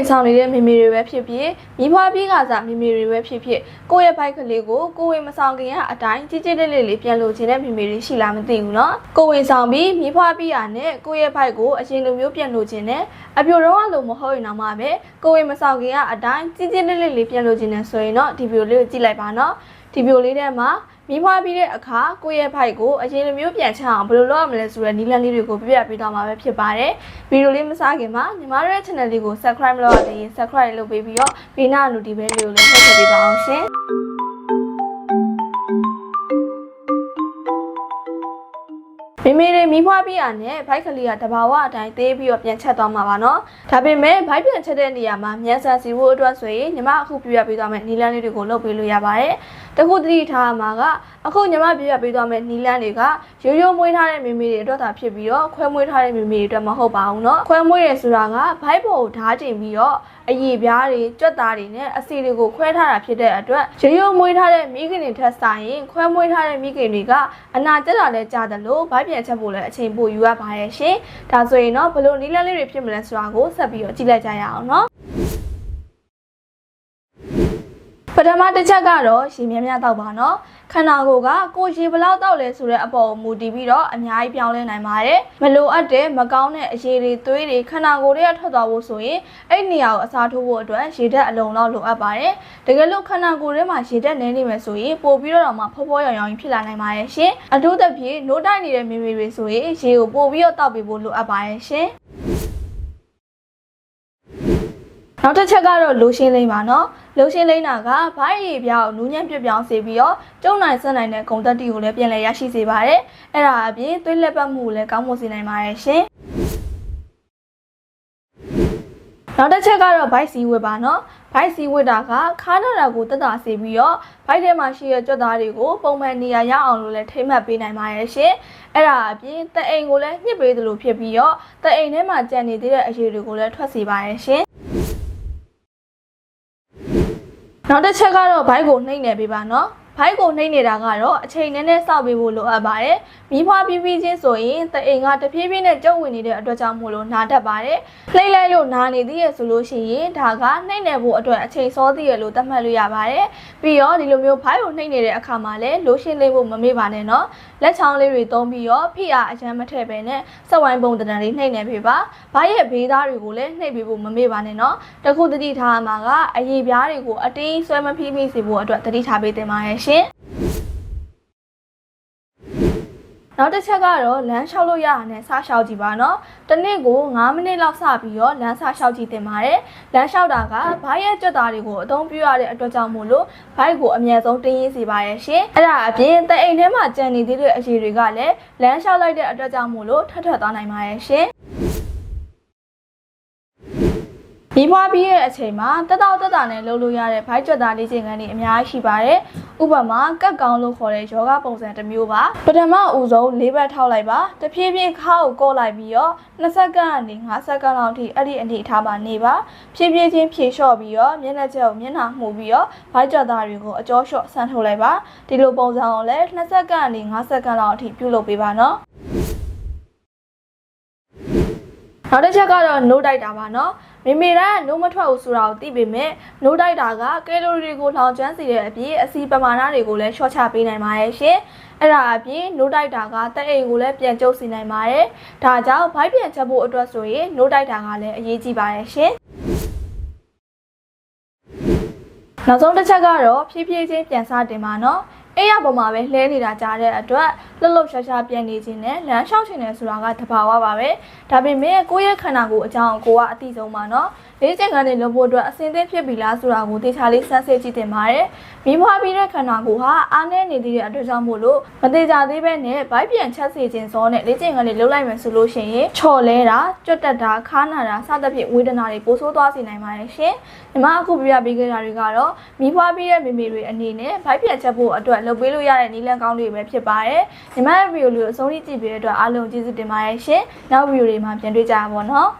ဝန်ဆောင်နေတဲ့မိမိတွေပဲဖြစ်ဖြစ်မိဖွားပြီးကစားမိမိတွေပဲဖြစ်ဖြစ်ကိုယ့်ရဲ့ဘိုက်ကလေးကိုကိုယ်ဝင်မဆောင်ခင်ကအတိုင်းကြည်ကြည်လေးလေးလေးပြန်လိုချင်တဲ့မိမိတွေရှိလားမသိဘူးနော်ကိုယ်ဝင်ဆောင်ပြီးမိဖွားပြီးရနဲ့ကိုယ့်ရဲ့ဘိုက်ကိုအရင်လိုမျိုးပြန်လိုချင်တယ်အပြိုတော့လို့မဟုတ်ရင်တော့မှပဲကိုယ်ဝင်မဆောင်ခင်ကအတိုင်းကြည်ကြည်လေးလေးလေးပြန်လိုချင်တယ်ဆိုရင်တော့ဒီဗီဒီယိုလေးကိုကြည့်လိုက်ပါနော် ဒီဗီဒီယိုလေးထဲမှာမိဖွားပြီးတဲ့အခါကိုယ့်ရဲ့ဖိုက်ကိုအရင်လိုမျိုးပြန်ချအောင်ဘယ်လိုလုပ်ရမလဲဆိုတဲ့နည်းလမ်းလေးတွေကိုပြပြပေးသွားမှာပဲဖြစ်ပါတယ်ဗီဒီယိုလေးမစခင်မှာညီမတို့ရဲ့ channel လေးကို subscribe မလုပ်ရသေးရင် subscribe လုပ်ပေးပြီးတော့ဘေးနား notification လေးကိုလည်းထည့်ထည့်ပေးပါအောင်ရှင် မိမိတွေမိဖွားပြီးတာနဲ့ဘိုက်ကလေးကတဘာဝအတိုင်းသေးပြီးတော့ပြန်ချက်သွားမှာပါနော်ဒါပေမဲ့ဘိုက်ပြန်ချက်တဲ့နေရာမှာမြန်ဆန်စီဖို့အတွက်ဆိုရင်ညီမအခုပြရပေးသွားမယ်နီလန်းလေးတွေကိုလုပ်ပေးလို့ရပါတယ်တခုတတိထားမှာကအခုညီမပြရပေးသွားမယ်နီလန်းတွေကရိုးရိုးမွေးထားတဲ့မိမိတွေအတွက်သာဖြစ်ပြီးတော့ခွဲမွေးထားတဲ့မိမိတွေအတွက်မဟုတ်ပါဘူးနော်ခွဲမွေးရဆိုတာကဘိုက်ပေါ်ကိုဓာတ်တင်ပြီးတော့အည်ပြားတွေကြွက်သားတွေနဲ့အစီတွေကိုခွဲထားတာဖြစ်တဲ့အတွက်ရိုးရိုးမွေးထားတဲ့မိခင်တွေထက်ဆိုင်ခွဲမွေးထားတဲ့မိခင်တွေကအနာကျတာလည်းကြတယ်လို့ဘိုက်ပြန်ချက်ဖို့လည်းအချိန်ပိုယူရပါတယ်ရှင်။ဒါဆိုရင်တော့ဘလို့နီးလန်းလေးတွေဖြစ်မလဲဆိုတာကိုဆက်ပြီးတော့ကြည့်လိုက်ကြရအောင်နော်။ ပထမတစ်ချက်ကတော့ရေများများတောက်ပါနော်ခန္ဓာကိုယ်ကကိုယ်ရေဘလောက်တောက်လဲဆိုတဲ့အပေါ်ကိုမူတည်ပြီးတော့အများကြီးပြောင်းလဲနိုင်ပါတယ်မလိုအပ်တဲ့မကောင်းတဲ့အရေတွေသွေးတွေခန္ဓာကိုယ်တွေကထွက်သွားဖို့ဆိုရင်အဲ့နေရာကိုအစားထိုးဖို့အတွက်ရေဓာတ်အလုံးလောက်လိုအပ်ပါတယ်တကယ်လို့ခန္ဓာကိုယ်ထဲမှာရေဓာတ်နည်းနေမယ်ဆိုရင်ပို့ပြီးတော့မှဖောဖောရောင်ရောင်ဖြစ်လာနိုင်ပါတယ်ရှင်အထူးသဖြင့်နိုးတိုက်နေတဲ့မိမိတွေဆိုရင်ရေကိုပို့ပြီးတော့တောက်ပေးဖို့လိုအပ်ပါတယ်ရှင် နောက်တစ်ချက်ကတော့လိုရှင်းလိမ့်ပါနော်လိုရှင်းလိမ့်တာကဘိုင်းရီပြောင်းနူးညံ့ပြပြောင်းစေပြီးတော့ကျုံနိုင်ဆက်နိုင်တဲ့ဂုံတက်တီကိုလည်းပြန်လည်ရရှိစေပါတယ်အဲ့ဒါအပြင်သွေးလက်ပတ်မှုကိုလည်းကောင်းမွန်စေနိုင်ပါတယ်ရှင်နောက်တစ်ချက်ကတော့ဘိုက်စီဝစ်ပါနော်ဘိုက်စီဝစ်တာကခါးနာတာကိုတက်တာစေပြီးတော့ဘိုက်ထဲမှာရှိတဲ့ကြွက်သားတွေကိုပုံမှန်နေရာရအောင်လို့လည်းထိမှတ်ပေးနိုင်ပါတယ်ရှင်အဲ့ဒါအပြင်တအိမ်ကိုလည်းညှစ်ပေးသလိုဖြစ်ပြီးတော့တအိမ်ထဲမှာကြံနေသေးတဲ့အရေးတွေကိုလည်းထွက်စေပါတယ်ရှင် နောက်တစ်ချက်ကတော့ဘိုက်ကိုနှိမ့်နေပေးပါနော် ဘိုက်ကိုနှိမ့်နေတာကတော့အချိန်နဲ့နဲ့စောက်ပေးဖို့လိုအပ်ပါတယ်။မိဖွားပြီးပြီးချင်းဆိုရင်တအိမ်ကတဖြည်းဖြည်းနဲ့ကြုံဝင်နေတဲ့အတွက်ကြောင့်မို့လို့နာတတ်ပါတယ်။လှိမ့်လိုက်လို့နာနေသေးရဆိုလို့ရှိရင်ဒါကနှိမ့်နေဖို့အတွက်အချိန်စောသေးရလို့သတ်မှတ်လို့ရပါတယ်။ပြီးတော့ဒီလိုမျိုးဘိုက်ကိုနှိမ့်နေတဲ့အခါမှာလည်းလိုရှင်းလေးဖို့မမေ့ပါနဲ့နော်။လက်ချောင်းလေးတွေသုံးပြီးတော့ဖိအားအချမ်းမထည့်ပဲနဲ့စက်ဝိုင်းပုံတံတန်လေးနှိမ့်နေပေးပါ။ဘိုက်ရဲ့ဘေးသားတွေကိုလည်းနှိမ့်ပေးဖို့မမေ့ပါနဲ့နော်။တခုတတိထားမှာကအရေးပြားတွေကိုအတင်းဆွဲမဖိမိစေဖို့အတွက်တတိထားပေးတင်ပါရဲ့ရှင်။နောက်တစ်ချက်ကတော့လမ်းလျှောက်လို့ရတာနဲ့စလျှောက်ကြည့်ပါနော်။တစ်နေ့ကို9မိနစ်လောက်စပြီးတော့လမ်းစလျှောက်ကြည့်တင်ပါတယ်။လမ်းလျှောက်တာကဘိုက်ရဲ့ကြွက်သားတွေကိုအသုံးပြုရတဲ့အတွက်ကြောင့်မို့လို့ဘိုက်ကိုအမြဲဆုံးတင်းရင်းစေပါရဲ့ရှင်။အဲ့ဒါအပြင်တအိမ်ထဲမှာကြံနေသေးတဲ့အရေးတွေကလည်းလမ်းလျှောက်လိုက်တဲ့အတွက်ကြောင့်မို့လို့ထပ်ထပ်သွားနိုင်ပါရဲ့ရှင်။ ဒီဘွားပြီးရဲ့အချိန်မှာတက်တောက်တက်တာနဲ့လှုပ်လို့ရတဲ့ဘိုက်ကြွက်သားလေးချိန်ကန်တွေအများကြီးရှိပါတယ်။ဥပမာကက်ကောင်းလို့ခေါ်တဲ့ယောဂပုံစံတစ်မျိုးပါ။ပထမဦးဆုံး၄ဘက်ထောက်လိုက်ပါ။တဖြည်းဖြည်းခါကိုကော့လိုက်ပြီးတော့2စက္ကန့်ကနေ5စက္ကန့်လောက်ထိအဲ့ဒီအနေထားပါနေပါ။ဖြည်းဖြည်းချင်းဖြေလျှော့ပြီးတော့မျက်နှာချက်ကိုမျက်နှာမှုပြီးတော့ဘိုက်ကြွက်သားတွေကိုအကျော်လျှော့ဆန်းထုတ်လိုက်ပါ။ဒီလိုပုံစံကိုလည်း2စက္ကန့်ကနေ5စက္ကန့်လောက်အထိပြုလုပ်ပေးပါနော်။ နောက်တစ်ချက်ကတော့ no တိုက်တာပါနော်မေမေရန် no မထွက်ဘူးဆိုတာကိုသိပေမဲ့ no တိုက်တာကကယ်လိုရီကိုလောင်ကျွမ်းစေတဲ့အပြင်အဆီပမာဏတွေကိုလည်းလျှော့ချပေးနိုင်ပါတယ်ရှင်အဲ့ဒါအပြင် no တိုက်တာကတက်အိမ်ကိုလည်းပြန်ကျုပ်စေနိုင်ပါတယ်ဒါကြောင့်ဘိုက်ပြန်ချက်ဖို့အတွက်ဆိုရင် no တိုက်တာကလည်းအရေးကြီးပါတယ်ရှင်နောက်ဆုံးတစ်ချက်ကတော့ဖြည်းဖြည်းချင်းပြန်စတင်ပါနော် အေးရပေါ်မှာပဲလှဲနေတာကြားတဲ့အတွက်လှုပ်လှုပ်ရှားရှားပြန်နေခြင်းနဲ့လမ်းလျှောက်ခြင်းနဲ့ဆိုတာကတဘာဝပါပဲဒါပေမဲ့ကိုယ့်ရဲ့ခန္ဓာကိုယ်အကြောင်းကိုကအတိဆုံးပါနော် လေးချက်ကနေလုပ်ဖို့အတွက်အစင်းသင်းဖြစ်ပြီလားဆိုတာကိုသေချာလေးစမ်းစစ်ကြည့်တင်ပါတယ်မိဖွားပြီးတဲ့ခန္ဓာကိုယ်ဟာအားနည်းနေသေးတဲ့အတွက်ကြောင့်မို့လို့မသေးကြသေးပဲနဲ့ဗိုက်ပြန်ချက်စေခြင်းစောနဲ့လေးချက်ကနေလှုပ်လိုက်မယ်ဆိုလို့ရှိရင်ချော်လဲတာကြွတ်တက်တာခါနာတာစသဖြင့်ဝေဒနာတွေပိုဆိုးသွားစေနိုင်ပါတယ်ရှင်ညီမအခုပြပြပေးခဲ့တာတွေကတော့မိဖွားပြီးတဲ့မိမိတွေအနေနဲ့ဗိုက်ပြန်ချက်ဖို့အတွက်လုပ်ပေးလို့ရတဲ့နည်းလမ်းကောင်းတွေပဲဖြစ်ပါတယ်ညီမရဲ့ဗီဒီယိုလေးကိုအဆုံးထိကြည့်ပေးတဲ့အတွက်အားလုံးကျေးဇူးတင်ပါတယ်ရှင်နောက်ဗီဒီယိုတွေမှာပြန်တွေ့ကြပါဘောနော်